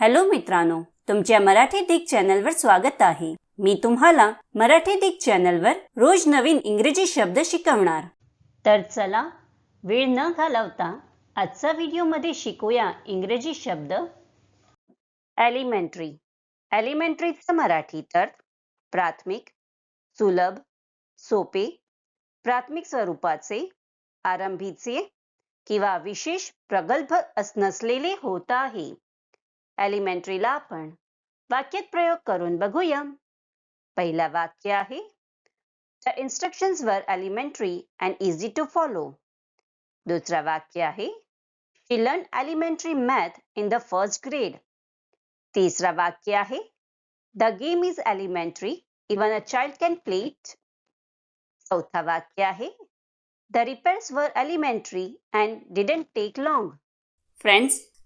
Hello मित्रांनो तुमच्या मराठी दिग चॅनलवर स्वागत आहे. मी तुम्हाला मराठी दिग चॅनलवर रोज नवीन इंग्रजी शब्द शिकवणार. तर चला वेळ न घालवता आजचा व्हिडिओमध्ये शिकूया इंग्रजी शब्द एलिमेंटरी. ॲलिमेंट्रीचं मराठी तर प्राथमिक सुलभ सोपे प्राथमिक स्वरूपाचे आरंभीचे किंवा विशेष प्रगल्भ अस नसलेले होत आहे. एलिमेंटरीला आपण वाक्यात प्रयोग करून बघूया पहिला वाक्य आहे the instructions are elementary and easy to follow दुसरा वाक्य आहे she learn elementary math in the first grade तिसरा वाक्य आहे the game is elementary even a child can play it चौथा वाक्य आहे the repairs were elementary and didn't take long friends